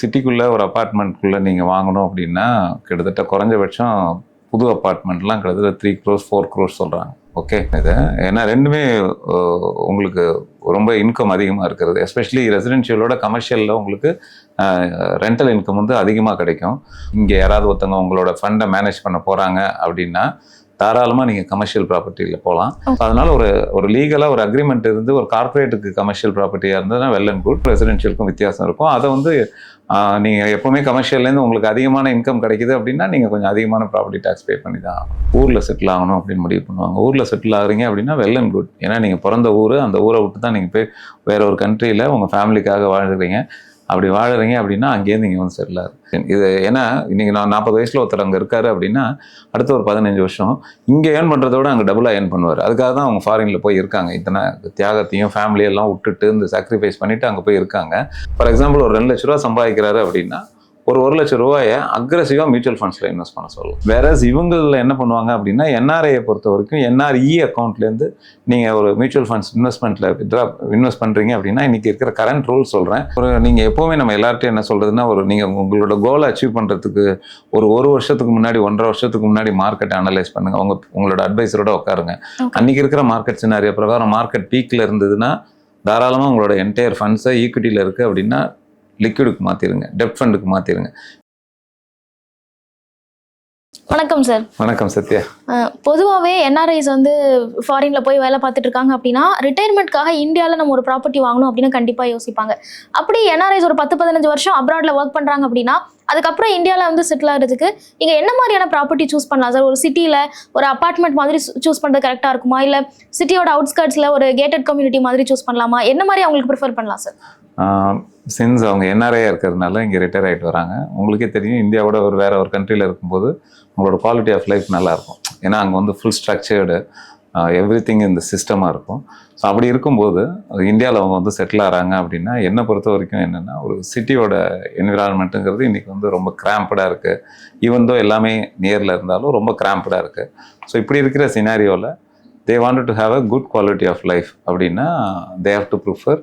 சிட்டிக்குள்ளே ஒரு அப்பார்ட்மெண்ட்குள்ளே நீங்கள் வாங்கணும் அப்படின்னா கிட்டத்தட்ட குறைஞ்சபட்சம் புது அப்பார்ட்மெண்ட்லாம் கிட்டத்தட்ட த்ரீ க்ரோஸ் ஃபோர் க்ரோஸ் சொல்கிறாங்க ஓகே இது ஏன்னா ரெண்டுமே உங்களுக்கு ரொம்ப இன்கம் அதிகமாக இருக்கிறது. எஸ்பெஷலி ரெசிடென்ஷியலோட கமர்ஷியலில் உங்களுக்கு ரெண்டல் இன்கம் வந்து அதிகமாக கிடைக்கும். இங்கே யாராவது ஒருத்தவங்க உங்களோட ஃபண்டை மேனேஜ் பண்ண போகிறாங்க அப்படின்னா தாராளமாக நீங்கள் கமர்ஷியல் ப்ராப்பர்ட்டியில் போகலாம் அதனால ஒரு ஒரு லீகலாக ஒரு அக்ரிமெண்ட் இருந்து ஒரு கார்ப்பரேட்டுக்கு கமர்ஷியல் ப்ராப்பர்ட்டியாக இருந்ததுன்னா வெல் அண்ட் குட் ரெசிடென்ஷியலுக்கும் வித்தியாசம் இருக்கும். அதை வந்து நீங்கள் எப்போவுமே கமர்ஷியல்லேருந்து உங்களுக்கு அதிகமான இன்கம் கிடைக்குது அப்படின்னா நீங்கள் கொஞ்சம் அதிகமான ப்ராப்பர்ட்டி டேக்ஸ் பே பண்ணி தான் ஊரில் செட்டில் ஆகணும் அப்படின்னு முடிவு பண்ணுவாங்க. ஊரில் செட்டில் ஆகுறீங்க அப்படின்னா வெல் அண்ட் குட் ஏன்னா நீங்கள் பிறந்த ஊர் அந்த ஊரை விட்டு தான் நீங்கள் போய் வேற ஒரு கண்ட்ரியில் உங்கள் ஃபேமிலிக்காக வாழ்கிறீங்க அப்படி வாழறீங்க அப்படின்னா அங்கேருந்து இங்கே வந்து செட்டில் ஆகுது. இது ஏன்னா இன்றைக்கி நான் நாற்பது வயசில் ஒருத்தர் அங்கே இருக்காரு அப்படின்னா அடுத்த ஒரு பதினஞ்சு வருஷம் இங்கே ஏர்ன் பண்ணுறத விட அங்கே டபுளாக ஏர்ன் பண்ணுவார். அதுக்காக தான் அவங்க ஃபாரினில் போய் இருக்காங்க. இத்தனை தியாகத்தையும் ஃபேமிலியெல்லாம் விட்டுட்டு இந்த சாக்ரிஃபைஸ் பண்ணிட்டு அங்கே போய் இருக்காங்க. ஃபார் எக்ஸாம்பிள் ஒரு ரெண்டு லட்ச ரூபா சம்பாதிக்கிறாரு அப்படின்னா ஒரு ஒரு லட்சம் ரூபாயை அக்ரெசிவாக மியூச்சுவல் ஃபண்ட்ஸில் இன்வெஸ்ட் பண்ண சொல்லலாம் வேற இவங்களில் என்ன பண்ணுவாங்க அப்படின்னா என்ஆர்ஐயை பொறுத்த வரைக்கும் என்ஆர்இ அக்கௌண்ட்லேருந்து நீங்கள் ஒரு மியூச்சுவல் ஃபண்ட்ஸ் இன்வெஸ்ட்மெண்ட்டில் வித்ரா இன்வெஸ்ட் பண்ணுறீங்க அப்படின்னா இன்னைக்கு இருக்கிற கரண்ட் ரூல் சொல்கிறேன் ஒரு நீங்கள் எப்போவுமே நம்ம எல்லார்ட்டையும் என்ன சொல்கிறதுனா ஒரு நீங்கள் உங்களோட கோலை அச்சீவ் பண்ணுறதுக்கு ஒரு ஒரு வருஷத்துக்கு முன்னாடி ஒன்றரை வருஷத்துக்கு முன்னாடி மார்க்கெட்டை அனலைஸ் பண்ணுங்க. உங்க உங்களோட அட்வைசரோட உட்காருங்க. அன்னைக்கு இருக்கிற மார்க்கெட் சினாரியோ பிரகாரம் மார்க்கெட் பீக்கில் இருந்ததுன்னா தாராளமாக உங்களோட என்டையர் ஃபண்ட்ஸை ஈக்விட்டியில் இருக்குது அப்படின்னா லிக்விடுக்கு மாற்றிடுங்க டெப்ட் ஃபண்டுக்கு மாற்றிடுங்க வணக்கம் சார் வணக்கம் சத்யா. பொதுவாகவே என்ஆர்ஐஸ் வந்து ஃபாரின்ல போய் வேலை பார்த்துட்டு இருக்காங்க அப்படின்னா ரிட்டையர்மெண்ட்காக இந்தியாவில் நம்ம ஒரு ப்ராப்பர்ட்டி வாங்கணும் அப்படின்னு கண்டிப்பாக யோசிப்பாங்க. அப்படி என்ஆர்ஐஸ் ஒரு பத்து பதினஞ்சு வருஷம் அப்ராட்ல ஒர்க் பண்ணுறாங்க அப்படின்னா அதுக்கப்புறம் இந்தியாவில் வந்து செட்டில் ஆகிறதுக்கு நீங்கள் என்ன மாதிரியான ப்ராப்பர்ட்டி சூஸ் பண்ணலாம் சார் ஒரு சிட்டியில் ஒரு அப்பார்ட்மெண்ட் மாதிரி சூஸ் பண்ணுறது கரெக்டாக இருக்குமா? இல்லை சிட்டியோட அவுட்ஸ்கர்ட்ஸில் ஒரு கேட்டட் கம்யூனிட்டி மாதிரி சூஸ் பண்ணலாமா? என்ன மாதிரி அவங்களுக்கு ப்ரிஃபர் பண்ணலாம் சார் சின்ஸ் அவங்க என்ஆர்ஐ இருக்கிறதுனால இங்கே ரிட்டையர் ஆகிட்டு வராங்க. உங்களுக்கே தெரியும் இந்தியாவோட ஒரு வேறு ஒரு கண்ட்ரியில் இருக்கும்போது உங்களோட குவாலிட்டி ஆஃப் லைஃப் நல்லாயிருக்கும். ஏன்னா அங்கே வந்து ஃபுல் ஸ்ட்ரக்சர்டு எவ்ரி திங் இந்த சிஸ்டமாக இருக்கும். ஸோ அப்படி இருக்கும்போது இந்தியாவில் அவங்க வந்து செட்டில் ஆகிறாங்க அப்படின்னா என்னை பொறுத்த வரைக்கும் என்னென்னா ஒரு சிட்டியோட என்விரான்மெண்ட்டுங்கிறது இன்றைக்கி வந்து ரொம்ப கிராம்படாக இருக்குது ஈவன் தோ எல்லாமே நியரில் இருந்தாலும் ரொம்ப கிராம்படாக இருக்குது ஸோ இப்படி இருக்கிற சினாரியோவில் they want to have a good quality of life அப்படின்னா தே ஹாவ் டு ப்ரிஃபர்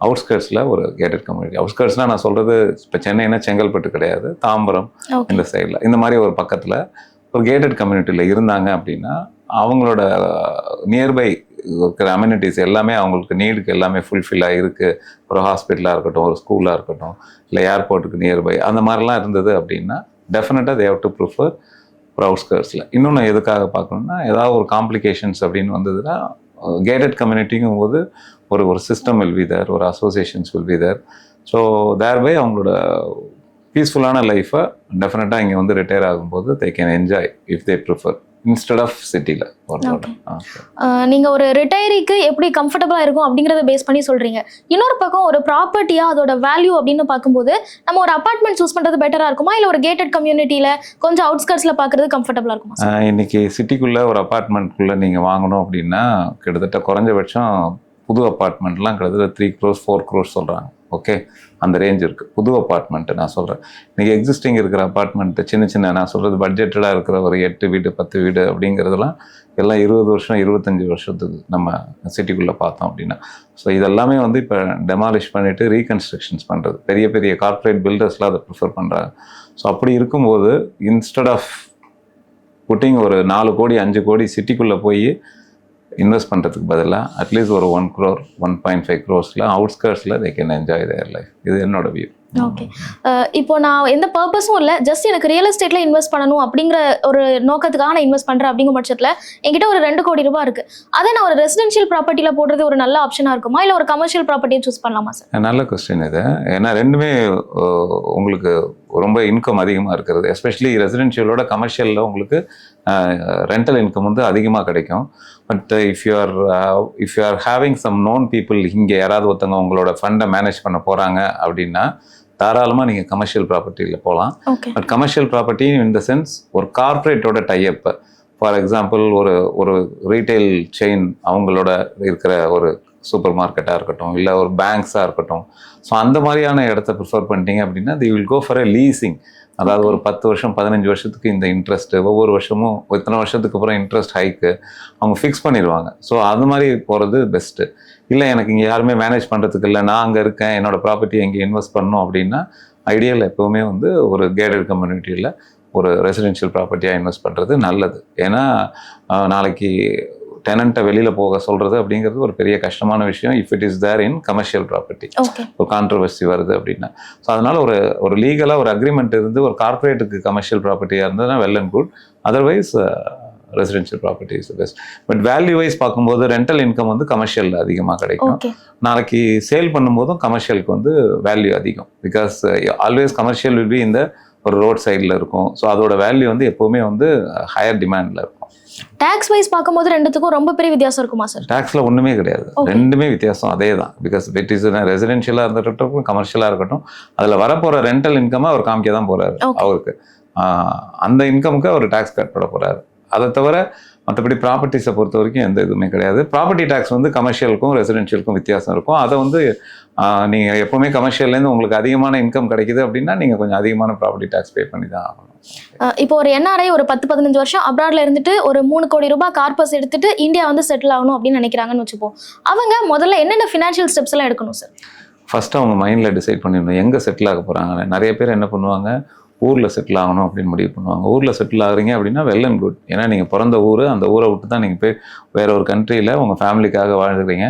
அவுட்ஸ்கர்ட்ஸில் ஒரு கேட்டட் கம்யூனிட்டி அவுட்ஸ்கர்ட்ஸ்னால் நான் சொல்கிறது இப்போ சென்னைனா செங்கல்பட்டு கிடையாது தாம்பரம் இந்த சைடில் இந்த மாதிரி ஒரு பக்கத்தில் ஒரு கேட்டட் கம்யூனிட்டியில் இருந்தாங்க அப்படின்னா அவங்களோட நியர்பை இருக்கிற அம்யூனிட்டிஸ் எல்லாமே அவங்களுக்கு நீடுக்கு எல்லாமே ஃபுல்ஃபில்லாக இருக்குது ஒரு ஹாஸ்பிட்டலாக இருக்கட்டும் ஒரு ஸ்கூலாக இருக்கட்டும் இல்லை ஏர்போர்ட்டுக்கு நியர்பை அந்த மாதிரிலாம் இருந்தது அப்படின்னா டெஃபினட்டாக தேவ் டு ப்ரிஃபர் ஒரு அவுட்ஸ்கர்ட்ஸில் இன்னொன்று எதுக்காக பார்க்கணும்னா ஏதாவது ஒரு காம்ப்ளிகேஷன்ஸ் அப்படின்னு வந்ததுன்னா கேட்டட் கம்யூனிட்டிங்கும் போது ஒரு ஒரு சிஸ்டம் வில் பி தேர் ஒரு associations will be there so thereby அவங்களோட பீஸ்ஃபுல்லான லைஃப்பை டெஃபினட்டாக இங்கே வந்து ரிட்டையர் ஆகும்போது they can enjoy if they prefer instead of சிட்டியில் Okay. நீங்க ஒரு ரிட்டையரிக்கு எப்படி கம்ஃபர்டபுளா இருக்கும் அப்படிங்கறத பேஸ் பண்ணி சொல்றீங்க. இன்னொரு பக்கம் ஒரு ப்ராப்பர்ட்டியா அதோட வேல்யூ அப்படின்னு பார்க்கும்போது நம்ம ஒரு அபார்ட்மெண்ட் சூஸ் பண்றது பெட்டரா இருக்குமா? இல்ல ஒரு கேட்டட் கம்யூனிட்டியில கொஞ்சம் அவுட்ஸ்கர்ட்ஸ்ல பாக்குறது கம்ஃபர்டபுளா இருக்குமா? இன்னைக்கு சிட்டிக்குள்ளே ஒரு அப்பார்ட்மெண்ட்குள்ளே நீங்கள் வாங்கணும் அப்படின்னா கிட்டத்தட்ட குறைஞ்சபட்சம் புது அப்பார்ட்மெண்ட்லாம் கிட்டத்தட்ட த்ரீ க்ரோஸ் ஃபோர் க்ரோஸ் சொல்கிறாங்க ஓகே அந்த ரேஞ்ச் இருக்குது புது அப்பார்ட்மெண்ட்டு நான் சொல்கிறேன் இன்றைக்கி எக்ஸிஸ்டிங் இருக்கிற அப்பார்ட்மெண்ட்டு சின்ன சின்ன நான் சொல்கிறது பட்ஜெட்டடாக இருக்கிற ஒரு எட்டு வீடு பத்து வீடு அப்படிங்கிறதெல்லாம் எல்லாம் இருபது வருஷம் இருபத்தஞ்சி வருஷத்துக்கு நம்ம சிட்டிக்குள்ளே பார்த்தோம் அப்படின்னா. ஸோ இதெல்லாமே வந்து இப்போ டெமாலிஷ் பண்ணிவிட்டு ரீகன்ஸ்ட்ரக்ஷன்ஸ் பண்ணுறது பெரிய பெரிய கார்ப்பரேட் பில்டர்ஸ்லாம் அதை ப்ரிஃபர் பண்ணுறாங்க ஸோ அப்படி இருக்கும்போது இன்ஸ்டட் ஆஃப் புட்டிங் ஒரு நாலு கோடி அஞ்சு கோடி சிட்டிக்குள்ளே போய் இன்வெஸ்ட் பண்ணுறதுக்கு பதிலாக அட்லீஸ்ட் ஒரு one crore one point five க்ரோர்ஸில் அவுட்ஸ்கர்ட்ஸில் they can enjoy their life இது என்னோட வியூ ஓகே இப்போ நான் எந்த பர்பஸும் இல்லை ஜஸ்ட் எனக்கு ரியல் எஸ்டேட்ல இன்வெஸ்ட் பண்ணணும் அப்படிங்கிற ஒரு நோக்கத்துக்காக நான் இன்வெஸ்ட் பண்றேன் அப்படிங்கிற பட்சத்தில் என்கிட்ட ஒரு ரெண்டு கோடி ரூபாய் இருக்கு. அதை நான் ஒரு ரெசிடென்ஷியல் ப்ராப்பர்ட்டியில போடுறது ஒரு நல்ல ஆப்ஷனா இருக்குமா? இல்ல ஒரு கமர்ஷியல் ப்ராப்பர்ட்டியை சூஸ் பண்ணலாமா சார் நல்ல கொஸ்டின் இது. ஏன்னா ரெண்டுமே உங்களுக்கு ரொம்ப இன்கம் அதிகமாக இருக்கிறது. எஸ்பெஷலி ரெசிடென்ஷியலோட கமர்ஷியலில் உங்களுக்கு ரெண்டல் இன்கம் வந்து அதிகமாக கிடைக்கும். But if you are if you are having some known people இங்கே யாராவது ஒருத்தவங்க உங்களோட ஃபண்டை மேனேஜ் பண்ண போகிறாங்க அப்படின்னா தாராளமாக நீங்கள் கமர்ஷியல் ப்ராப்பர்ட்டியில் போகலாம் but commercial property in the sense ஒரு கார்ப்பரேட்டோட டைப் ஃபார் எக்ஸாம்பிள் ஒரு ஒரு ரீட்டைல் செயின் அவங்களோட இருக்கிற ஒரு சூப்பர் மார்க்கெட்டாக இருக்கட்டும் இல்லை ஒரு பேங்க்ஸாக இருக்கட்டும். ஸோ அந்த மாதிரியான இடத்த ப்ரிஃபர் பண்ணிட்டீங்க அப்படின்னா they will go for a leasing அதாவது ஒரு பத்து வருஷம் பதினஞ்சு வருஷத்துக்கு இந்த இன்ட்ரெஸ்ட்டு ஒவ்வொரு வருஷமும் இத்தனை வருஷத்துக்கு அப்புறம் இன்ட்ரெஸ்ட் ஹைக்கு அவங்க ஃபிக்ஸ் பண்ணிடுவாங்க. ஸோ அது மாதிரி போகிறது பெஸ்ட்டு இல்லை எனக்கு இங்கே யாருமே மேனேஜ் பண்ணுறதுக்கு இல்லை. நான் அங்கே இருக்கேன் என்னோட ப்ராப்பர்ட்டி எங்கே இன்வெஸ்ட் பண்ணணும் அப்படின்னா ஐடியல் எப்போவுமே வந்து ஒரு கேடட் கம்யூனிட்டியில் ஒரு ரெசிடென்ஷியல் ப்ராப்பர்ட்டியாக இன்வெஸ்ட் பண்ணுறது நல்லது. ஏன்னா நாளைக்கு டெனண்ட்டை வெளியில் போக சொல்கிறது அப்படிங்கிறது ஒரு பெரிய கஷ்டமான விஷயம். If it is there in commercial property ஒரு கான்ட்ரவர்சி வருது அப்படின்னா. ஸோ அதனால ஒரு ஒரு லீகலாக ஒரு அக்ரிமெண்ட் இருந்து ஒரு கார்ப்பரேட்டுக்கு கமர்ஷியல் ப்ராப்பர்ட்டியாக இருந்ததுன்னா well and good otherwise residential property is best but value wise பார்க்கும்போது ரெண்டல் இன்கம் வந்து கமர்ஷியல் அதிகமாக கிடைக்கும். நாளைக்கு சேல் பண்ணும்போதும் கமர்ஷியலுக்கு வந்து வேல்யூ அதிகம். Because always commercial will be இந்த ஒரு ரோட் சைடில் இருக்கும். ஸோ அதோட வேல்யூ வந்து எப்போவுமே வந்து ஹையர் டிமாண்டில் இருக்கும். டேக்ஸ் வைஸ் பார்க்கும்போது ரெண்டுத்துக்கும் ரொம்ப பெரிய வித்தியாசம் இருக்குமா சார் டேக்ஸில் ஒன்றுமே கிடையாது. ரெண்டுமே வித்தியாசம். அதே தான் பிகாஸ் இட் இஸ் ரெசிடென்ஷியலாக இருக்கட்டும் கமர்ஷியலாக இருக்கட்டும். அதில் வரப்போகிற ரெண்டல் இன்கம்மை அவர் காமிக்க தான் போகிறாரு. அவருக்கு. அந்த இன்கமுக்கு அவர் டேக்ஸ் கட் பண்ண போகிறாரு அதை தவிர மற்றபடி ப்ராப்பர்ட்டிஸை பொறுத்த வரைக்கும் எந்த இதுவுமே கிடையாது. ப்ராப்பர்ட்டி டேக்ஸ் வந்து கமர்ஷியலுக்கும் ரெசிடென்ஷியலுக்கும் வித்தியாசம் இருக்கும். அதை வந்து நீங்கள் எப்போவுமே கமர்ஷியல்லேருந்து உங்களுக்கு அதிகமான இன்கம் கிடைக்குது அப்படின்னா நீங்கள் கொஞ்சம் அதிகமான ப்ராப்பர்ட்டி டேக்ஸ் பே பண்ணி தான் ஆகணும். இப்போ ஒரு என்ஆர்ஐ ஒரு பத்து பதினஞ்சு வருஷம் அப்ராட்ல இருந்துட்டு ஒரு மூணு கோடி ரூபாய் கார்பஸ் எடுத்துட்டு இந்தியா வந்து செட்டில் ஆகணும் அப்படின்னு நினைக்கிறாங்கன்னு வச்சுப்போம். அவங்க முதல்ல என்னென்ன ஃபினான்ஷியல் ஸ்டெப்ஸ் எல்லாம் எடுக்கணும் சார் ஃபர்ஸ்ட் அவங்க மைண்டில் டிசைட் பண்ணிடணும். எங்கே செட்டில் ஆக போகிறாங்க நிறைய பேர் என்ன பண்ணுவாங்க? ஊரில் செட்டில் ஆகணும் அப்படின்னு முடிவு பண்ணுவாங்க. ஊரில் செட்டில் ஆகுறீங்க அப்படின்னா வெல் அண்ட் குட் ஏன்னா நீங்கள் பிறந்த ஊர் அந்த ஊரை விட்டு தான் நீங்கள் போய் வேற ஒரு கண்ட்ரியில் உங்கள் ஃபேமிலிக்காக வாழுறீங்க.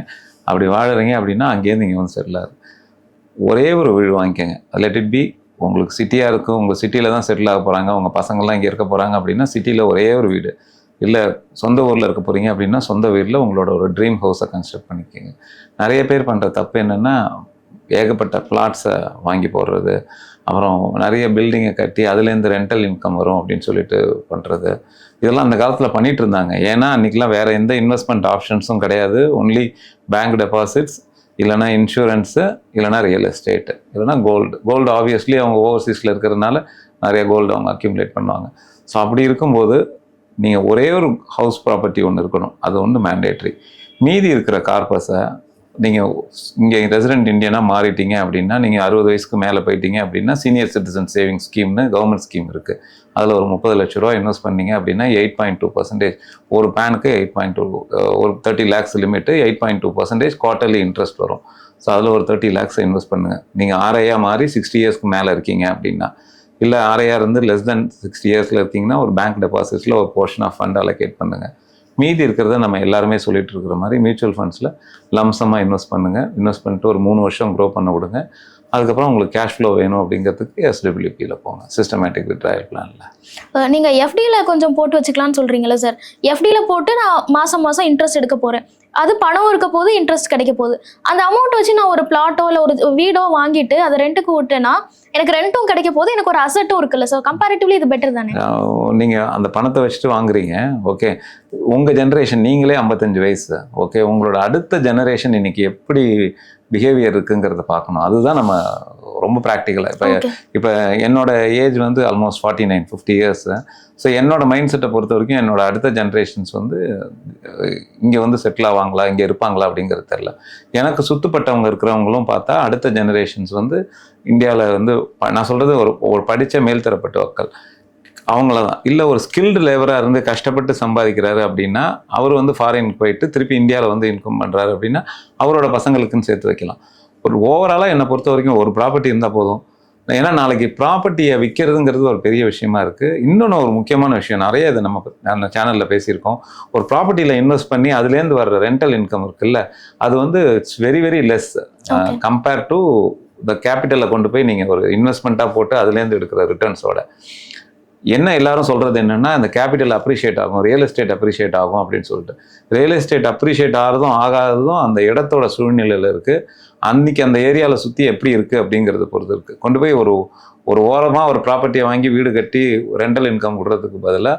அப்படி வாழுறீங்க அப்படின்னா அங்கேருந்து இங்கே வந்து செட்டில் ஆகுது. ஒரே ஒரு வீடு வாங்கிக்கோங்க. லெட் இட் பி உங்களுக்கு சிட்டியாக இருக்கும். உங்கள் சிட்டியில் தான் செட்டில் ஆக போகிறாங்க உங்கள் பசங்கள்லாம் இங்கே இருக்க போகிறாங்க அப்படின்னா சிட்டியில் ஒரே ஒரு வீடு. இல்லை சொந்த ஊரில் இருக்க போகிறீங்க அப்படின்னா சொந்த வீட்டில் உங்களோட ஒரு ட்ரீம் ஹவுஸை கன்ஸ்ட்ரக்ட் பண்ணிக்கோங்க. நிறைய பேர் பண்ணுற தப்பு என்னென்னா ஏகப்பட்ட ஃப்ளாட்ஸை வாங்கி போடுறது. அப்புறம் நிறைய பில்டிங்கை கட்டி அதுலேருந்து ரெண்டல் இன்கம் வரும் அப்படின்னு சொல்லிட்டு பண்ணுறது இதெல்லாம் அந்த காலத்தில் பண்ணிகிட்டு இருந்தாங்க. ஏன்னா அன்றைக்கெலாம் வேறு எந்த இன்வெஸ்ட்மெண்ட் ஆப்ஷன்ஸும் கிடையாது. ஒன்லி பேங்க் டெபாசிட்ஸ் இல்லைனா இன்சூரன்ஸு இல்லைனா ரியல் எஸ்டேட்டு இல்லைனா கோல்டு கோல்டு ஆப்வியஸ்லி அவங்க ஓவர்சீஸில் இருக்கிறதுனால நிறைய கோல்டு அவங்க அக்யூமுலேட் பண்ணுவாங்க. ஸோ அப்படி இருக்கும்போது நீங்கள் ஒரே ஒரு ஹவுஸ் ப்ராப்பர்ட்டி ஒன்று இருக்கணும். அது ஒன்று மேண்டேட்ரி மீதி இருக்கிற கார்பஸை நீங்கள் இங்கே ரெசிடென்ட் இந்தியனாக மாறிட்டீங்க அப்படின்னா நீங்கள் அறுபது வயசுக்கு மேலே போயிட்டீங்க அப்படின்னா சீனியர் சிட்டிசன் சேவிங் ஸ்கீம்னு கவர்மெண்ட் ஸ்கீம் இருக்குது அதில் ஒரு முப்பது லட்ச ரூபா இன்வெஸ்ட் பண்ணீங்க அப்படின்னா எயிட் பாயிண்ட் டூ பர்சன்டேஜ் ஒரு பேனுக்கு எயிட் பாயிண்ட் டூ ஒரு thirty lakhs limit eight point two percentage quarterly interest வரும். ஸோ அதில் ஒரு தேர்ட்டி லேக்ஸ் இன்வெஸ்ட் பண்ணுங்கள் நீங்கள் ஆர்ஐயாக மாறி சிக்ஸ்டி இயர்ஸ்க்கு மேலே இருக்கீங்க அப்படின்னா இல்லை ஆர்ஐஆர் இருந்து லெஸ் தென் சிக்ஸ்டி இயர்ஸில் இருக்கீங்கன்னா ஒரு பேங்க் டெபாசிட்ஸில் ஒரு போர்ஷன் ஆஃப் ஃபண்ட் அலோகேட் பண்ணுங்கள் மீதி இருக்கிறத நம்ம எல்லாருமே சொல்லிட்டு இருக்கிற மாதிரி மியூச்சுவல் ஃபண்ட்ஸில் லம்சமாக இன்வெஸ்ட் பண்ணுங்கள் இன்வெஸ்ட் பண்ணிட்டு ஒரு மூணு வருஷம் க்ரோ பண்ண விடுங்க. அதுக்கப்புறம் உங்களுக்கு கேஷ் ஃப்ளோ வேணும் அப்படிங்கிறதுக்கு எஸ்டபிள்யூபியில் போங்க. சிஸ்டமேட்டிக் விட்ராயல் பிளானில் நீங்கள் எஃப்டியில் கொஞ்சம் போட்டு வச்சுக்கலாம்னு சொல்கிறீங்களா சார் எஃப்டியில் போட்டு நான் மாதம் மாதம் இன்ட்ரெஸ்ட் எடுக்க போகிறேன் அது பணம் இருக்க போது இன்ட்ரெஸ்ட் கிடைக்க போகுது. அந்த அமௌண்ட் வச்சு நான் ஒரு பிளாட்டோ இல்லை ஒரு வீடோ வாங்கிட்டு அதை ரெண்ட்டுக்கு விட்டேன்னா எனக்கு ரெண்ட்டும் கிடைக்க போது எனக்கு ஒரு அசட்டும் இருக்குல்ல சார் கம்பேரிட்டிவ்லி இது பெட்டர் தானே? நீங்கள் அந்த பணத்தை வச்சுட்டு வாங்குறீங்க ஓகே உங்கள் ஜென்ரேஷன் நீங்களே ஐம்பத்தஞ்சு வயசு ஓகே உங்களோட அடுத்த ஜெனரேஷன் இன்னைக்கு எப்படி பிஹேவியர் இருக்குங்கிறத பார்க்கணும். அதுதான் நம்ம ரொம்ப ப்ராக்டிக்கலாக இப்போ இப்போ என்னோட ஏஜ் வந்து almost forty nine fifty years so என்னோட மைண்ட் செட்டை பொறுத்த வரைக்கும் என்னோட அடுத்த ஜென்ரேஷன்ஸ் வந்து இங்கே வந்து செட்டில் ஆவாங்களா இங்கே இருப்பாங்களா அப்படிங்கிறது தெரில எனக்கு சுத்துப்பட்டவங்க இருக்கிறவங்களும் பார்த்தா அடுத்த ஜெனரேஷன்ஸ் வந்து இந்தியாவில் வந்து நான் சொல்கிறது ஒரு ஒரு படித்த மேல்தரப்பட்ட மக்கள். அவங்கள தான் இல்லை ஒரு ஸ்கில்டு லேபராக இருந்து கஷ்டப்பட்டு சம்பாதிக்கிறாரு அப்படின்னா அவர் வந்து ஃபாரினுக்கு போயிட்டு திருப்பி இந்தியாவில் வந்து இன்கம் பண்ணுறாரு அப்படின்னா அவரோட பசங்களுக்குன்னு சேர்த்து வைக்கலாம். ஒரு ஓவராலாக என்னை பொறுத்த வரைக்கும் ஒரு ப்ராப்பர்ட்டி இருந்தால் போதும். ஏன்னா நாளைக்கு ப்ராப்பர்ட்டியை விற்கிறதுங்கிறது ஒரு பெரிய விஷயமா இருக்குது இன்னொன்று ஒரு முக்கியமான விஷயம். நிறைய இது நம்ம நம்ம சேனலில் பேசியிருக்கோம். ஒரு ப்ராப்பர்ட்டியில் இன்வெஸ்ட் பண்ணி அதுலேருந்து வர்ற ரெண்டல் இன்கம் இருக்குல்ல அது வந்து it's very very less. Compare to the கேபிட்டலை கொண்டு போய் நீங்கள் ஒரு இன்வெஸ்ட்மெண்ட்டாக போட்டு அதுலேருந்து எடுக்கிற ரிட்டர்ன்ஸோட என்ன எல்லாரும் சொல்றது என்னன்னா இந்த கேபிட்டல் அப்ரிஷியேட் ஆகும் ரியல் எஸ்டேட் அப்ரிஷியேட் ஆகும் அப்படின்னு சொல்லிட்டு. ரியல் எஸ்டேட் அப்ரிஷியேட் ஆகிறதும் ஆகாததும் அந்த இடத்தோட சூழ்நிலையில் இருக்கு. அன்னைக்கு அந்த ஏரியாவில் சுற்றி எப்படி இருக்குது அப்படிங்கிறத பொறுத்து இருக்குது கொண்டு போய் ஒரு ஒரு ஓரமாக ஒரு ப்ராப்பர்ட்டியை வாங்கி வீடு கட்டி ரெண்டல் இன்கம் விடுறதுக்கு பதிலாக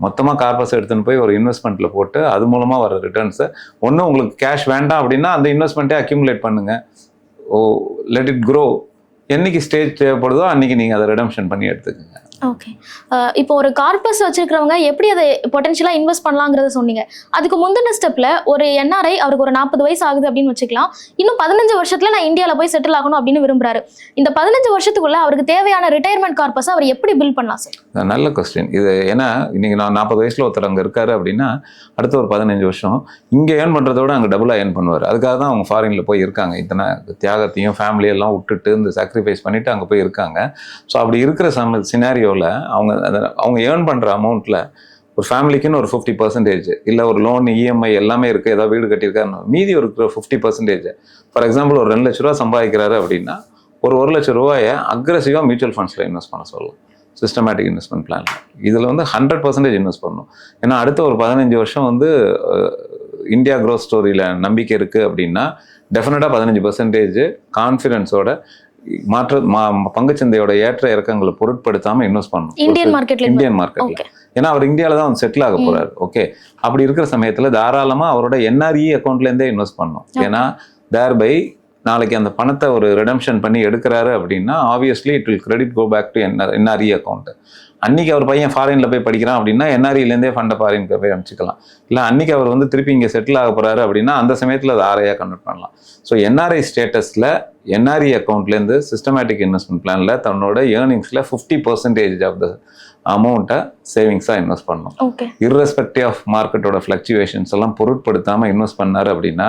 மொத்தமாக கார்பஸ் எடுத்துன்னு போய் ஒரு இன்வெஸ்ட்மெண்ட்டில் போட்டு அது மூலமாக வர ரிட்டர்ன்ஸை ஒன்றும் உங்களுக்கு கேஷ் வேண்டாம் அப்படின்னா அந்த இன்வெஸ்ட்மெண்ட்டே அக்யூமுலேட் பண்ணுங்கள் ஓ லெட் இட் க்ரோ என்னைக்கு ஸ்டேஜ் தேவைப்படுதோ அன்றைக்கி நீங்கள் அதை ரிடம்ஷன் பண்ணி எடுத்துக்கோங்க. ஓகே இப்போ ஒரு கார்பஸ் வச்சிருக்கிறவங்க எப்படி அதை பொட்டன்ஷியலாக இன்வெஸ்ட் பண்ணலாங்கிறத சொன்னீங்க. அதுக்கு முந்தின ஸ்டெப்பில் ஒரு என்ஆர்ஐ அவருக்கு ஒரு நாற்பது வயசு ஆகுது அப்படின்னு வச்சுக்கலாம். இன்னும் பதினஞ்சு வருஷத்தில் நான் இந்தியாவில் போய் செட்டில் ஆகணும் அப்படின்னு விரும்புறாரு. இந்த பதினஞ்சு வருஷத்துக்குள்ள அவருக்கு தேவையான ரிட்டையர்மெண்ட் கார்பஸை அவர் எப்படி பில் பண்ணலாம் சார் நல்ல கொஸ்டின் இது ஏன்னா இன்னைக்கு நான் நாற்பது வயசில் ஒருத்தர் அங்கே இருக்காரு அப்படின்னா அடுத்த ஒரு பதினஞ்சு வருஷம் இங்கே ஏர்ன் பண்ணுறத விட அங்கே டபுளாக ஏர்ன் பண்ணுவார். அதுக்காக தான் அவங்க ஃபாரினில் போய் இருக்காங்க. இத்தனை தியாகத்தையும் ஃபேமிலியெல்லாம் விட்டுட்டு இந்த சாக்ரிஃபைஸ் பண்ணிட்டு அங்கே போய் இருக்காங்க. ஸோ அப்படி இருக்கிற சம ரேஷியோவில் அவங்க அவங்க ஏர்ன் பண்ணுற அமௌண்ட்டில் ஒரு ஃபேமிலிக்குன்னு ஒரு ஃபிஃப்டி பர்சன்டேஜ் இல்லை ஒரு லோன் இஎம்ஐ எல்லாமே இருக்குது ஏதாவது வீடு கட்டியிருக்காரு மீதி ஒரு ஃபிஃப்டி பர்சன்டேஜ் ஃபார் எக்ஸாம்பிள் ஒரு ரெண்டு லட்ச ரூபா சம்பாதிக்கிறாரு அப்படின்னா ஒரு ஒரு லட்ச ரூபாயை அக்ரஸிவாக மியூச்சுவல் ஃபண்ட்ஸில் இன்வெஸ்ட் பண்ண சொல்லலாம். சிஸ்டமேட்டிக் இன்வெஸ்ட்மெண்ட் பிளான் இதில் வந்து ஹண்ட்ரட் பர்சன்டேஜ் இன்வெஸ்ட் பண்ணணும். ஏன்னா அடுத்த ஒரு பதினஞ்சு வருஷம் வந்து இந்தியா க்ரோத் ஸ்டோரியில் நம்பிக்கை இருக்குது அப்படின்னா டெஃபினட்டாக பதினஞ்சு பர்சன்டேஜ் கான்ஃபிடென்ஸோட மாற்ற மா பங்குச்சந்தையோட ஏற்ற இறக்கங்களை பொருட்படுத்தாமல் இன்வெஸ்ட் பண்ணணும். இந்தியன் மார்க்கெட்ல இந்தியன் மார்க்கெட்ல ஏன்னா அவர் இந்தியாவில் தான் செட்டில் ஆக போறாரு. ஓகே அப்படி இருக்கிற சமயத்தில் தாராளமாக அவரோட என்ஆர்இ அக்கௌண்ட்லேருந்தே இன்வெஸ்ட் பண்ணணும். ஏன்னா தேர் பை நாளைக்கு அந்த பணத்தை ஒரு ரெடம்ஷன் பண்ணி எடுக்கிறாரு அப்படின்னா obviously it will credit go back to NR NRE account அன்னைக்கு அவர் பையன் ஃபாரின்ல போய் படிக்கிறான் அப்படின்னா என்ஆர்இலேருந்தே ஃபண்டை ஃபாரின் போய் அமைச்சிக்கலாம். இல்லை அன்னைக்கு அவர் வந்து திருப்பி இங்கே செட்டில் ஆக போறாரு அப்படின்னா அந்த சமயத்தில் அது ஆரையாக கன்வெர்ட் பண்ணலாம். ஸோ என்ஆர்ஐ ஸ்டேட்டஸில் என்ஆர்இ அக்கௌண்ட்லேருந்து சிஸ்டமேட்டிக் இன்வெஸ்ட்மெண்ட் பிளானில் தன்னோட ஏர்னிங்ஸில் ஃபிஃப்டி பர்சன்டேஜ் ஆஃப் த அமௌண்ட்டை சேவிங்ஸாக இன்வெஸ்ட் பண்ணணும். Irrespective ஆஃப் மார்க்கெட்டோட ஃப்ளக்சுவேஷன்ஸ் எல்லாம் பொருட்படுத்தாமல் இன்வெஸ்ட் பண்ணாரு அப்படின்னா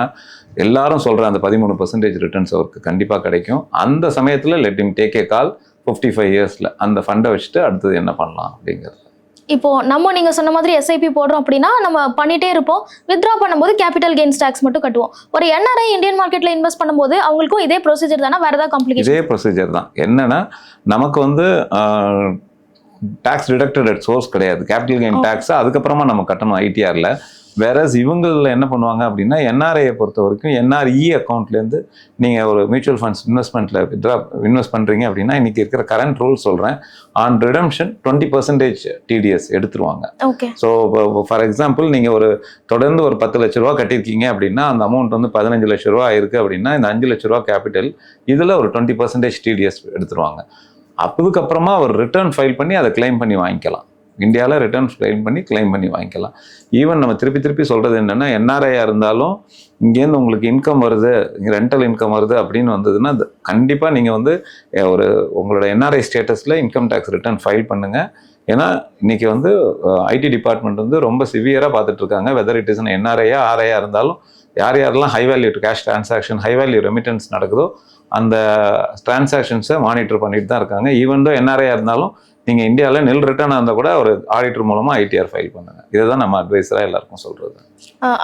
எல்லாரும் சொல்கிற அந்த பதிமூணு பர்சன்டேஜ் ரிட்டர்ன்ஸ் அவருக்கு கண்டிப்பாக கிடைக்கும். அந்த சமயத்தில் let him take a call fifty five இயர்ஸில் அந்த ஃபண்டை வச்சுட்டு அடுத்தது என்ன பண்ணலாம் அப்படிங்கிறது. இப்போ நம்ம நீங்க சொன்ன மாதிரி எஸ்ஐபி போடுறோம் அப்படின்னா நம்ம பண்ணிட்டே இருப்போம். வித்ட்ரா பண்ணும்போது கேபிட்டல் கெயின்ஸ் டாக்ஸ் மட்டும் கட்டுவோம். ஒரு என்ஆர்ஐ இந்தியன் மார்க்கெட்ல இன்வெஸ்ட் பண்ணும்போது அவங்களுக்கும் இதே ப்ரொசீஜர் தானே? வேற ஏதாவது காம்ப்ளிகேஷன் இதே ப்ரொசீஜர் தான். என்னன்னா நமக்கு வந்து டேக்ஸ் டிடக்டட் அட் சோர்ஸ் கிடையாது. Capital gain. டேக்ஸ் அதுக்கப்புறமா நம்ம கட்டணும் ஐடிஆரில் வேற இவங்களில் என்ன பண்ணுவாங்க அப்படின்னா என்ஆர்ஐயை பொறுத்த வரைக்கும் என்ஆர்இ அக்கௌண்ட்லேருந்து நீங்கள் ஒரு மியூச்சுவல் ஃபண்ட்ஸ் இன்வெஸ்ட்மெண்ட்டில் வித்ரா இன்வெஸ்ட் பண்ணுறீங்க அப்படின்னா இன்னைக்கு இருக்கிற கரண்ட் ரூல் சொல்கிறேன் on redemption twenty percentage TDS எடுத்துருவாங்க. ஓகே ஸோ ஃபார் எக்ஸாம்பிள் நீங்கள் ஒரு தொடர்ந்து ஒரு பத்து லட்ச ரூபா கட்டியிருக்கீங்க அப்படின்னா அந்த அமௌண்ட் வந்து பதினஞ்சு லட்ச ரூபா இருக்குது அப்படின்னா இந்த அஞ்சு லட்ச ரூபா கேபிட்டல் இதில் ஒரு டுவெண்ட்டி பர்சன்டேஜ் டிடிஎஸ் எடுத்துருவாங்க. அதுக்கப்புறமா அவர் ரிட்டர்ன் ஃபைல் பண்ணி அதை claim பண்ணி வாங்கிக்கலாம். இந்தியாவில் ரிட்டர்ன் கிளைம் பண்ணி கிளைம் பண்ணி வாங்கிக்கலாம். ஈவன் நம்ம திருப்பி திருப்பி சொல்கிறது என்னென்னா என்ஆர்ஐயாக இருந்தாலும் இங்கேருந்து உங்களுக்கு இன்கம் வருது இங்கே ரெண்டல் இன்கம் வருது அப்படின்னு வந்ததுன்னா கண்டிப்பாக நீங்கள் வந்து ஒரு உங்களோட என்ஆர்ஐ ஸ்டேட்டஸில் இன்கம் டேக்ஸ் ரிட்டர்ன் ஃபைல் பண்ணுங்கள் ஏன்னா இன்றைக்கி வந்து ஐடி டிபார்ட்மெண்ட் வந்து ரொம்ப சிவியராக பார்த்துட்ருக்காங்க. வெதர் இட் இஸ் என்ஆர்ஐயா ஆர்ஐயா இருந்தாலும் யார் யாரெல்லாம் high value cash transaction high value remittance நடக்குதோ அந்த டிரான்சாக்ஷன்ஸை மானிட்டர் பண்ணிட்டு தான் இருக்காங்க. ஈவன் தான் என்ஆர்ஐயாக இருந்தாலும் நீங்கள் இந்தியாவில் நெல் ரிட்டர்ன் இருந்தால் கூட ஒரு ஆடிட்டர் மூலமாக ஐடிஆர் ஃபைல் பண்ணுங்க. இதுதான் நம்ம அட்வைஸராக எல்லாருக்கும் சொல்கிறது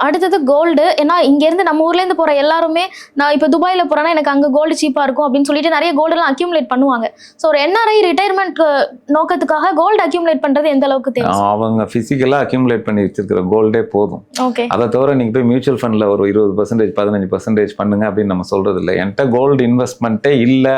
அடுத்தது கோல்டு ஏன்னா இங்க இருந்து நம்ம ஊர்ல இருந்து போற எல்லாருமே நான் இப்போ துபாயில போறேன்னா எனக்கு அங்க கோல்டு சீப்பா இருக்கும் அப்படின்னு சொல்லிட்டு நிறைய கோல்டெல்லாம் அக்யூமுலேட் பண்ணுவாங்க. ஸோ ஒரு என்ஆர்ஐ ரிட்டையர்மெண்ட் நோக்கத்துக்காக கோல்டு அக்யூமுலேட் பண்றது எந்த அளவுக்கு தேவை? அவங்க ஃபிசிக்கலாக அக்யூமுலேட் பண்ணி வச்சிருக்கிற கோல்டே போதும். ஓகே. அதை தவிர நீங்கள் போய் மியூச்சுவல் ஃபண்டில் ஒரு இருபது பர்சன்டேஜ் பதினஞ்சு பர்சன்டேஜ் பண்ணுங்க அப்படின்னு நம்ம சொல்றது இல்லை. என்கிட்ட கோல்டு இன்வெஸ்ட்மெண்ட்டே இல்லை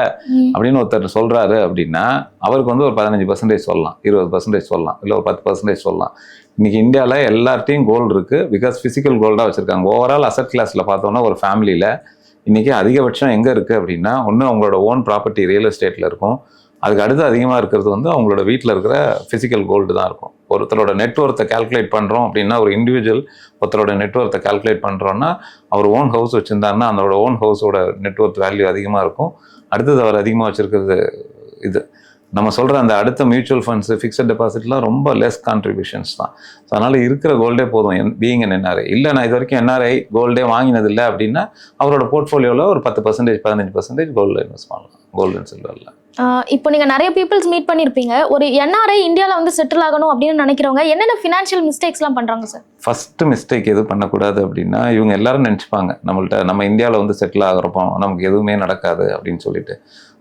அப்படின்னு ஒருத்தர் சொல்றாரு அப்படின்னா அவருக்கு வந்து ஒரு பதினஞ்சு பர்சன்டேஜ் சொல்லலாம் இருபது பர்சன்டேஜ் சொல்லலாம் இல்லை ஒரு பத்து பர்சன்டேஜ் சொல்லலாம். இன்னைக்கு இந்தியாவில் எல்லார்ட்டையும் கோல்டு இருக்குது பிகாஸ் ஃபிசிக்கல் கோல்டாக வச்சுருக்காங்க. ஓவரால் அசட் கிளாஸில் பார்த்தோன்னா ஒரு ஃபேமிலியில் இன்றைக்கி அதிகபட்சம் எங்கே இருக்குது அப்படின்னா ஒன்று அவங்களோட ஓன் ப்ராப்பர்ட்டி ரியல் எஸ்டேட்டில் இருக்கும். அதுக்கு அடுத்து அதிகமாக இருக்கிறது வந்து அவங்களோட வீட்டில் இருக்கிற ஃபிசிக்கல் கோல்டு தான் இருக்கும். ஒருத்தரோட நெட்ஒர்த்தை கால்குலேட் பண்ணுறோம் அப்படின்னா ஒரு இண்டிவிஜுவல் ஒருத்தரோட நெட்ஒர்த்தை கால்குலேட் பண்ணுறோன்னா அவர் ஓன் ஹவுஸ் வச்சுருந்தாருன்னா அதோட ஓன் ஹவுஸோட நெட்ஒர்த் வேல்யூ அதிகமாக இருக்கும். அடுத்தது அவர் அதிகமாக வச்சுருக்கிறது இது. நம்ம சொல்கிற அந்த அடுத்த மியூச்சுவல் ஃபண்ட்ஸ் ஃபிக்ஸட் டெபாசிட்லாம் ரொம்ப லெஸ் கான்ட்ரிபியூஷன்ஸ் தான். ஸோ அதனால் இருக்கிற கோல்டே போதும். என் பீயிங் என் என்ஆர்ஐ இல்லை நான் இது வரைக்கும் என்ஆர்ஐ கோல்டே வாங்கினது இல்லை அப்படின்னா அவரோட போர்ட்ஃபோலியோவில் ஒரு பத்து பர்சன்டேஜ் பதினஞ்சு பர்சன்டேஜ் கோல்டில் இன்வெஸ்ட் பண்ணலாம். கோல்டு அண்ட் சில்வரில் இப்போ நீங்க நிறைய பீப்புள்ஸ் மீட் பண்ணிருப்பீங்க. ஒரு என்ஆர்ஐ இந்தியால வந்து செட்டில் ஆகணும் அப்படின்னு நினைக்கிறவங்க என்னென்ன ஃபினான்ஷியல் மிஸ்டேக்ஸ்லாம் பண்றாங்க சார் ஃபஸ்ட்டு மிஸ்டேக் எது பண்ணக்கூடாது அப்படின்னா இவங்க எல்லாரும் நினச்சிப்பாங்க. நம்மள்ட்ட நம்ம இந்தியாவில் வந்து செட்டில் ஆகிறப்போ நமக்கு எதுவுமே நடக்காது அப்படின்னு சொல்லிட்டு.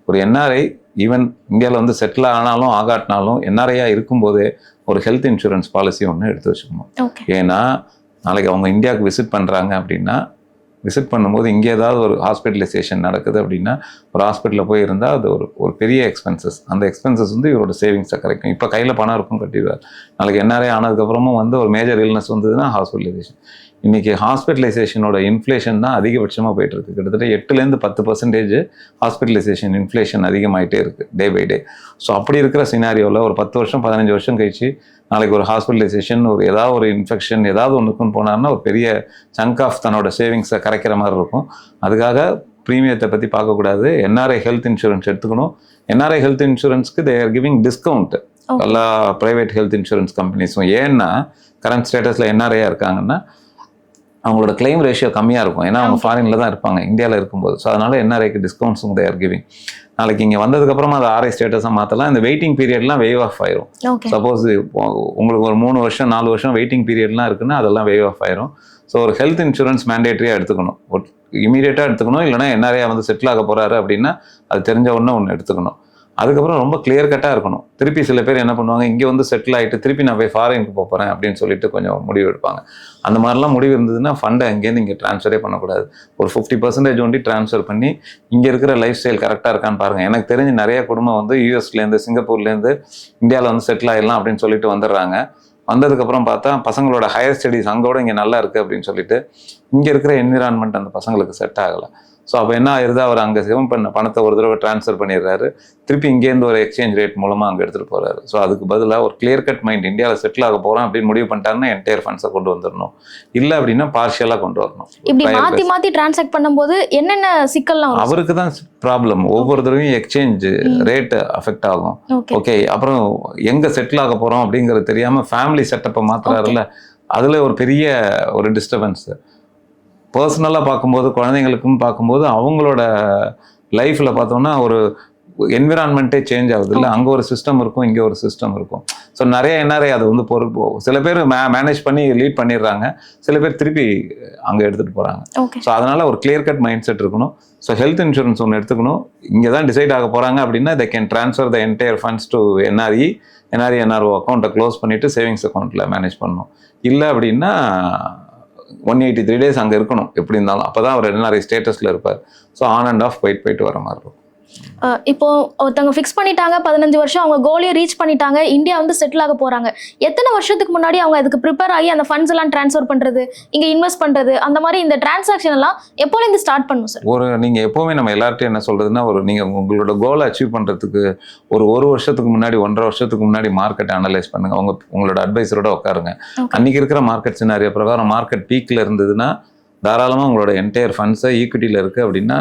ஒரு என்ஆர்ஐ ஈவன் இந்தியாவில் வந்து செட்டில் ஆனாலும் ஆகாட்டினாலும் என்ஆர்ஐயாக இருக்கும்போதே ஒரு ஹெல்த் இன்சூரன்ஸ் பாலிசி ஒன்று எடுத்து வச்சுக்கணும். ஏன்னா நாளைக்கு அவங்க இந்தியாவுக்கு விசிட் பண்ணுறாங்க அப்படின்னா விசிட் பண்ணும்போது இங்கே ஏதாவது ஒரு ஹாஸ்பிட்டலைசேஷன் நடக்குது அப்படின்னா ஒரு ஹாஸ்பிட்டலில் போய் இருந்தால் அது ஒரு ஒரு பெரிய எக்ஸ்பென்சஸ் அந்த எக்ஸ்பென்சஸ் வந்து இவரோட சேவிங்ஸை கிடைக்கும் இப்போ கையில் பணம் இருக்கும் கட்டிடுவார். நாளைக்கு என்ஆர்ஐ ஆனதுக்கப்புறமும் வந்து ஒரு மேஜர் இல்னஸ் வந்ததுன்னா ஹாஸ்பிட்டலைசேஷன் இன்னைக்கு ஹாஸ்பிட்டலைசேஷனோட இன்ஃப்ளேஷன் தான் அதிகபட்சமாக போயிட்டு இருக்கு கிட்டத்தட்ட எட்டுலேருந்து பத்து பர்சன்டேஜ் ஹாஸ்பிட்டலைசேஷன் இன்ஃப்ளேஷன் அதிகமாயிட்டே இருக்கு டே பை டே ஸோ அப்படி இருக்கிற சினாரியோவில் ஒரு பத்து வருஷம் பதினஞ்சு வருஷம் கழிச்சு நாளைக்கு ஒரு ஹாஸ்பிட்டலைசேஷன் ஒரு ஏதாவது ஒரு இன்ஃபெக்ஷன் ஏதாவது ஒன்றுக்குன்னு போனாருன்னா ஒரு பெரிய சங்க் ஆஃப் தன்னோட சேவிங்ஸை கரைக்கிற மாதிரி இருக்கும். அதுக்காக ப்ரீமியத்தை பற்றி பார்க்கக்கூடாது. என்ஆர்ஐ ஹெல்த் இன்சூரன்ஸ் எடுத்துக்கணும். என்ஆர்ஐ ஹெல்த் இன்சூரன்ஸ்க்கு தே ஆர் கிவிங் டிஸ்கவுண்ட். எல்லா ப்ரைவேட் ஹெல்த் இன்சூரன்ஸ் கம்பெனிஸும் ஏன்னா கரண்ட் ஸ்டேட்டஸில் என்ஆர்ஐயா இருக்காங்கன்னா அவங்களோட கிளைம் ரேஷியோ கம்மியாக இருக்கும். ஏன்னா அவங்க ஃபாரினில் தான் இருப்பாங்க இந்தியாவில் இருக்கும்போது. ஸோ அதனால என்ஆர்ஐக்கு டிஸ்கவுண்ட்ஸும் தே ஆர் கிவிங் நாளைக்கு இங்கே வந்ததுக்கப்புறமா அது ஆர்ஐ ஸ்டேட்டஸாக மாற்றலாம் இந்த வெயிட்டிங் பீரியட்லாம் வேவ் ஆஃப் ஆயிரும். சப்போஸ் உங்களுக்கு ஒரு மூணு வருஷம் நாலு வருஷம் வெயிட்டிங் பீரியட்லாம் இருக்குன்னா அதெல்லாம் வேவ் ஆஃப் ஆயிரும். ஸோ ஒரு ஹெல்த் இன்சூரன்ஸ் மேண்டேட்டரியாக எடுத்துக்கணும். இமீடியட்டாக எடுத்துக்கணும். இல்லைனா என்ஆர்ஐ வந்து செட்டில் ஆக போறாரு அப்படின்னா அது தெரிஞ்ச உடனே ஒன்று எடுத்துக்கணும். அதுக்கப்புறம் ரொம்ப கிளியர் கட்டாக இருக்கணும். திருப்பி சில பேர் என்ன பண்ணுவாங்க இங்கே வந்து செட்டில் ஆகிட்டு திருப்பி நான் போய் ஃபாரினுக்கு போக போகிறேன் அப்படின்னு சொல்லிட்டு கொஞ்சம் முடிவு எடுப்பாங்க. அந்த மாதிரிலாம் முடிவு இருந்ததுன்னா ஃபண்டை அங்கேருந்து இங்கே ட்ரான்ஸ்ஃபரே பண்ணக்கூடாது. ஒரு ஃபிஃப்டி பர்சன்டேஜ் ஒண்டி ட்ரான்ஸ்ஃபர் பண்ணி இங்கே இருக்கிற லைஃப் ஸ்டைல் கரெக்டாக இருக்கான்னு பாருங்கள் எனக்கு தெரிஞ்சு நிறைய குடும்பம் வந்து யூஎஸ்லேருந்து சிங்கப்பூர்லேருந்து இந்தியாவில் வந்து செட்டில் ஆயிடலாம் அப்படின்னு சொல்லிட்டு வந்துடுறாங்க. வந்ததுக்கப்புறம் பார்த்தா பசங்களோட ஹையர் ஸ்டடீஸ் அங்கோட இங்கே நல்லா இருக்குது அப்படின்னு சொல்லிட்டு இங்கே இருக்கிற என்விரான்மெண்ட் அந்த பசங்களுக்கு செட் ஆகலை. ஸோ அப்போ என்ன ஆயிருது? அவர் அங்கே சேவ் பண்ண பணத்தை ஒரு தடவை ட்ரான்ஸ்ஃபர் பண்ணிடுறாரு. திருப்பி இங்கேருந்து ஒரு எக்ஸ்சேஞ்ச் ரேட் மூலமாக அங்கே எடுத்துகிட்டு போகிறாரு ஸோ அதுக்கு பதிலாக ஒரு கிளியர் கட் மைண்ட் இந்தியாவில் செட்டில் ஆக போகிறோம் அப்படின்னு முடிவு பண்ணிட்டாருன்னா என்டையர் ஃபண்ட்ஸை கொண்டு வந்துடணும். இல்லை அப்படின்னா பார்ஷியலாக கொண்டு வரணும். இப்படி basis. மாத்தி டிரான்சாக்ட் பண்ணும்போது என்னென்ன சிக்கல்லாம் அவருக்கு தான் ப்ராப்ளம் ஒவ்வொரு தடவையும் எக்ஸ்சேஞ்ச். ரேட் அஃபெக்ட் ஆகும். ஓகே அப்புறம் எங்க செட்டில் ஆக போறோம் அப்படிங்கிறது தெரியாம ஃபேமிலி செட்டப்பை மாத்துறாருல அதுல ஒரு பெரிய ஒரு டிஸ்டர்பன்ஸ் பர்சனலாக பார்க்கும்போது குழந்தைங்களுக்கும் பார்க்கும்போது அவங்களோட லைஃப்ல பார்த்தோம்னா ஒரு என்விரான்மெண்ட்டே சேஞ்ச் ஆகுது. இல்லை அங்கே ஒரு சிஸ்டம் இருக்கும் இங்கே ஒரு சிஸ்டம் இருக்கும். ஸோ நிறைய என்ஆர்ஐ அது வந்து பொறுப்பு. சில பேர் மே மேனேஜ் பண்ணி லீட் பண்ணிடுறாங்க. சில பேர் திருப்பி அங்கே எடுத்துகிட்டு போகிறாங்க ஸோ அதனால ஒரு கிளியர் கட் மைண்ட் செட் இருக்கணும். ஸோ ஹெல்த் இன்சூரன்ஸ் ஒன்று எடுத்துக்கணும். இங்கே தான் டிசைட் ஆக போகிறாங்க அப்படின்னா they can transfer the entire funds to NRE NRE NRO அக்கௌண்ட்டை க்ளோஸ் பண்ணிவிட்டு சேவிங்ஸ் அக்கௌண்ட்டில் மேனேஜ் பண்ணணும். இல்லை அப்படின்னா ஒன் எயிட்டி த்ரீ டேஸ் அங்கே இருக்கணும். எப்படி இருந்தாலும். அப்போ தான் அவர் என்ஆர்ஐ ஸ்டேட்டஸில் இருப்பார். ஸோ ஆன் அண்ட் ஆஃப் போயிட்டு போயிட்டு வர மாதிரி இருக்கும். இப்போ ஒருத்தவங்க ஃபிக்ஸ் பண்ணிட்டாங்க பதினஞ்சு வருஷம் அவங்க கோலையும் ரீச் பண்ணிட்டாங்க இந்தியா வந்து செட்டில் ஆக போறாங்க. எத்தனை வருஷத்துக்கு முன்னாடி அவங்க அதுக்கு ப்ரிப்பேர் ஆகி அந்த ஃபண்ட்ஸ் எல்லாம் ட்ரான்ஸ்ஃபர் பண்றது இங்க இன்வெஸ்ட் பண்றது அந்த மாதிரி இந்த டிரான்சாக்ஷன் எல்லாம் எப்போல இருந்து ஸ்டார்ட் பண்ணும் சார் ஒரு நீங்கள் எப்போவுமே நம்ம எல்லார்ட்டையும் என்ன சொல்கிறதுனா ஒரு நீங்கள் உங்களோட கோலை அச்சீவ் பண்ணுறதுக்கு ஒரு ஒரு வருஷத்துக்கு முன்னாடி ஒன்றரை வருஷத்துக்கு முன்னாடி மார்க்கெட்டை அனலைஸ் பண்ணுங்க. உங்க உங்களோட அட்வைசரோட உட்காருங்க. அன்னைக்கு இருக்கிற மார்க்கெட் சினாரியோ பிரகாரம் மார்க்கெட் பீக்கில் இருந்ததுன்னா தாராளமாக உங்களோட என்டையர் ஃபண்ட்ஸை ஈக்விட்டியில் இருக்குது அப்படின்னா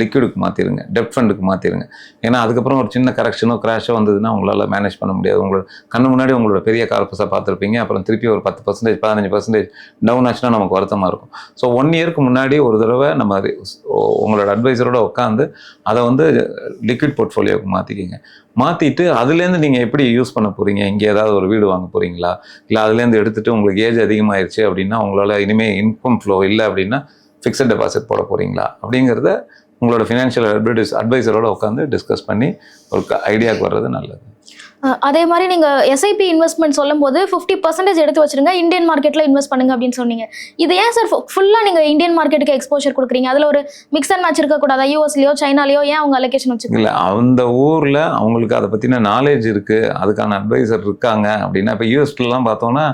லிக்விடுக்கு மாற்றிடுங்க டெப்ட் ஃபண்டுக்கு மாற்றிடுங்க ஏன்னா அதுக்கப்புறம் ஒரு சின்ன கரெக்ஷனோ கிராஷோ வந்ததுன்னா உங்களால் மேனேஜ் பண்ண முடியாது. உங்களோட கண்ணு முன்னாடி உங்களோட பெரிய கார்பஸாக பார்த்துருப்பீங்க. அப்புறம் திருப்பி ஒரு பத்து பர்சன்டேஜ் பதினஞ்சு பர்சன்டேஜ் டவுன் ஆச்சுன்னா நமக்கு வருத்தமாக இருக்கும். ஸோ ஒன் இயர்க்கு முன்னாடி ஒரு தடவை நம்ம உங்களோட அட்வைசரோட உட்காந்து அதை வந்து லிக்விட் போர்ட்ஃபோலியோவுக்கு மாற்றிக்கிங்க மாற்றிட்டு அதுலேருந்து நீங்கள் எப்படி யூஸ் பண்ண போகிறீங்க இங்கே ஏதாவது ஒரு வீடு வாங்க போகிறீங்களா இல்லை அதுலேருந்து எடுத்துகிட்டு உங்களுக்கு ஏஜ் அதிகமாகிடுச்சு அப்படின்னா உங்களால் இனிமேல் இன்கம் ஃப்ளோ இல்லை அப்படின்னா ஃபிக்ஸட் டெபாசிட் போட போகிறீங்களா அப்படிங்கிறத உங்களோட ஃபினான்ஷியல் அட்வைஸ் அட்வைசரோட உட்காந்து டிஸ்கஸ் பண்ணி ஒரு ஐடியாவுக்கு வர்றது நல்லது. அதே மாதிரி நீங்க எஸ்ஐபி இன்வெஸ்ட்மெண்ட் சொல்லும் போது ஃபிஃப்டி பர்சன்டேஜ் எடுத்து வச்சிருங்க. இந்தியன் மார்க்கெட்ல இன்வெஸ்ட் பண்ணுங்க அப்படின்னு சொன்னீங்க. இது ஏன் சார் ஃபுல்லா நீங்க இந்தியன் மார்க்கெட்டுக்கு எக்ஸ்போஷர் கொடுக்குறீங்க? அதுல ஒரு மிக்ஸ் அண்ட் மேட்ச் இருக்க கூடாதா யூஎஸ்லயோ சைனாலயோ ஏன் அவங்க அலோகேஷன் வச்சுக்கோங்க இல்லை அந்த ஊரில் அவங்களுக்கு அதை பற்றின நாலேஜ் இருக்குது அதுக்கான அட்வைசர் இருக்காங்க அப்படின்னா இப்போ யூஎஸ்லாம் பார்த்தோன்னா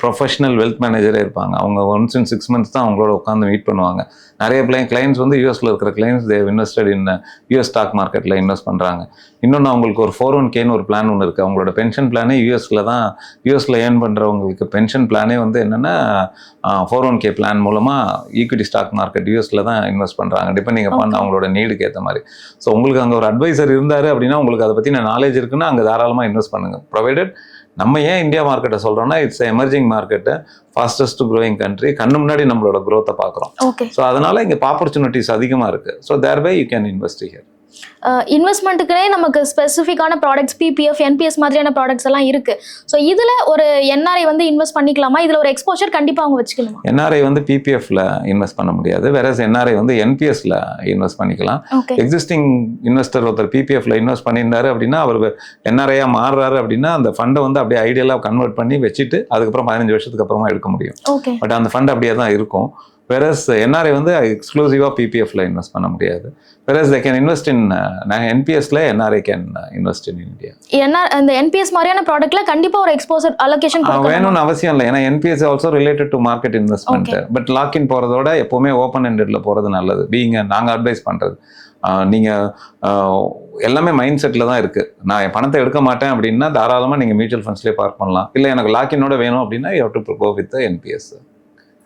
ப்ரொஃபஷனல் வெல்த் மேனேஜரே இருப்பாங்க. அவங்க ஒன்ஸ் இன் சிக்ஸ் மந்த்ஸ் தான் அவங்களோட உட்காந்து மீட் பண்ணுவாங்க. நிறைய பிளே கிளைண்ட்ஸ் வந்து யூஎஸ்ல இருக்கிற clients they invested in US stock மார்க்கெட்டில் இன்வெஸ்ட் பண்ணுறாங்க இன்னொன்று அவங்களுக்கு ஒரு ஃபோர் ஒன் கேன்னு ஒரு பிளான் ஒன்று இருக்குது அவங்களோட பென்ஷன் பிளானே யூஎஸ்ல தான் யூஎஸ்ல ஏர்ன் பண்ணுறவங்களுக்கு பென்ஷன் பிளானே வந்து என்னென்னா ஃபோர் ஒன் கே பிளான் மூலமாக ஈக்விட்டி ஸ்டாக் மார்க்கெட் யூஎஸ்ல தான் இன்வெஸ்ட் பண்ணுறாங்க டிபெண்டிங் அப்பான். அவங்களோட நீடுக்கு ஏற்ற மாதிரி. ஸோ உங்களுக்கு அங்கே ஒரு அட்வைசர் இருந்தார் அப்படின்னா உங்களுக்கு அதை பற்றின நாலேஜ் இருக்குன்னா அங்கே தாராளமாக இன்வெஸ்ட் பண்ணுங்க. ப்ரொவைடட் நம்ம ஏன் இந்தியா மார்க்கெட்டை சொல்கிறோம்னா it's emerging market fastest growing country கண்ணு முன்னாடி நம்மளோட க்ரோத்தை பார்க்குறோம். ஸோ அதனால இங்கே ஆப்பர்ச்சுனிட்டிஸ் அதிகமாக இருக்குது so thereby you can invest here இன்வெஸ்ட்மெண்ட்டுக்குனே நமக்கு ஸ்பெசிஃபிக்கான ப்ராடக்ட்ஸ் பிபிஎஃப் என்பிஎஸ் மாதிரியான ப்ராடக்ட்ஸ் எல்லாம் இருக்கு. ஸோ இதுல ஒரு என்ஆர்ஐ வந்து இன்வெஸ்ட் பண்ணிக்கலாமா? இதுல ஒரு எக்ஸ்போஷர் கண்டிப்பா அவங்க வச்சுக்கணுமா? என்ஆர்ஐ வந்து பிபிஎஃப்ல இன்வெஸ்ட் பண்ண முடியாது. வேற என்ஆர்ஐ வந்து என்பிஎஸ்ல இன்வெஸ்ட் பண்ணிக்கலாம். எக்ஸிஸ்டிங் இன்வெஸ்டர் ஒருத்தர் பிபிஎஃப்ல இன்வெஸ்ட் பண்ணியிருந்தாரு அப்படின்னா அவர் என்ஆர்ஐயா மாறுறாரு அப்படின்னா அந்த ஃபண்டை வந்து அப்படியே ஐடியலாக கன்வெர்ட் பண்ணி வச்சுட்டு அதுக்கப்புறம் பதினஞ்சு வருஷத்துக்கு அப்புறமா எடுக்க முடியும். பட் அந்த ஃபண்ட் அப்படியே தான் இருக்கும். வேறஸ் என்ஆர்ஐ வந்து எக்ஸ்க்ளூசிவாக பிபிஎஃப்ல இன்வெஸ்ட் பண்ண முடியாது. Whereas they can invest in நாங்கள் என்பிஎஸ்ல NRI can invest in India என்ன அந்த என்பிஎஸ் மாதிரியான ப்ராடக்ட்ல கண்டிப்பா ஒரு எக்ஸ்போசர் அலோகேஷன் வேணும்னு அவசியம் இல்லை. ஏன்னா NPS also related to market investment but lock in போகிறதோட எப்போவுமே ஓப்பன் எண்டட்ல போகிறது நல்லது. பீங்க நாங்கள் அட்வைஸ் பண்ணுறது நீங்கள் எல்லாமே மைண்ட் செட்டில் தான் இருக்குது நான் என் பணத்தை எடுக்க மாட்டேன் அப்படின்னா தாராளமாக நீங்கள் மியூச்சுவல் ஃபண்ட்ஸ்லேயே பார்க் பண்ணலாம். இல்லை எனக்கு லாக்இனோட வேணும் அப்படின்னா you to go with NPS